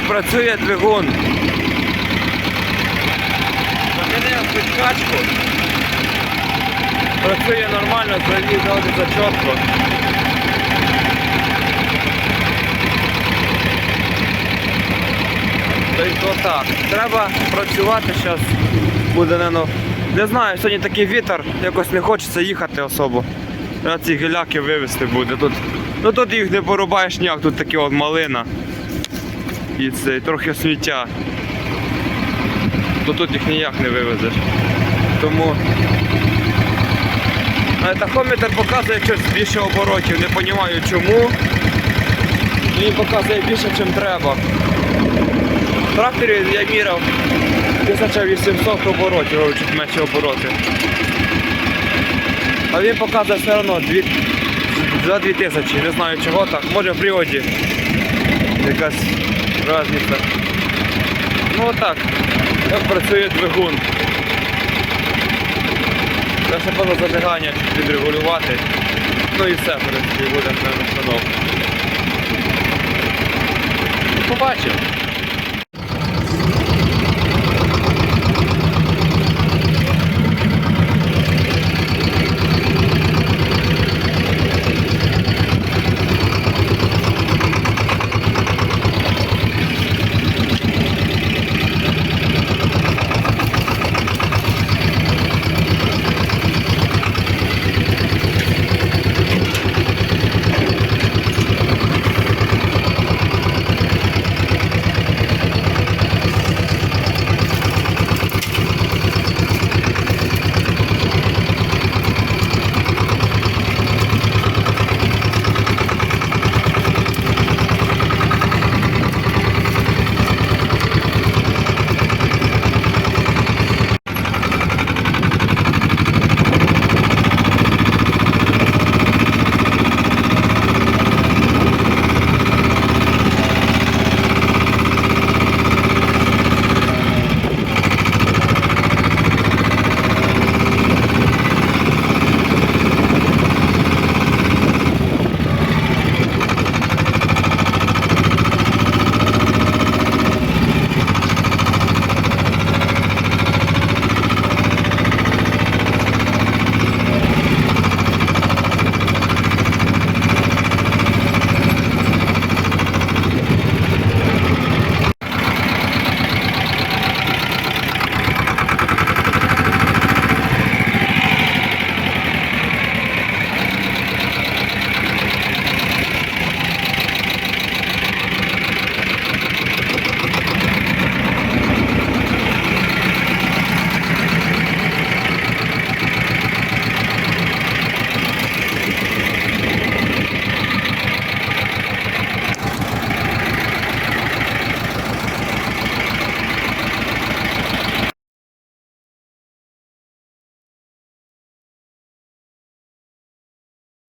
працює двигун. Замінив підкачку. Працює нормально, завів за чітко. Тобто так. Треба працювати зараз. Буде, не, не знаю, сьогодні такий вітер, якось не хочеться їхати особо. Треба ці гіляки вивезти буде. Тут, ну тут їх не порубаєш ніяк, тут такі от малина. І це, трохи сміття. То тут їх ніяк не вивезеш. Тому. Тахометр показує щось більше оборотів, не розумію чому. Він показує більше, ніж треба. В тракторі я міряв 1800 оборотів, або чуть менше обороти. А він показує все одно за 2000, не знаю чого так. Може в приводі якась різниця. Ну отак. Так працює двигун. Треба ще було зажигання відрегулювати. Ну і все, в принципі, буде на установку. Побачимо.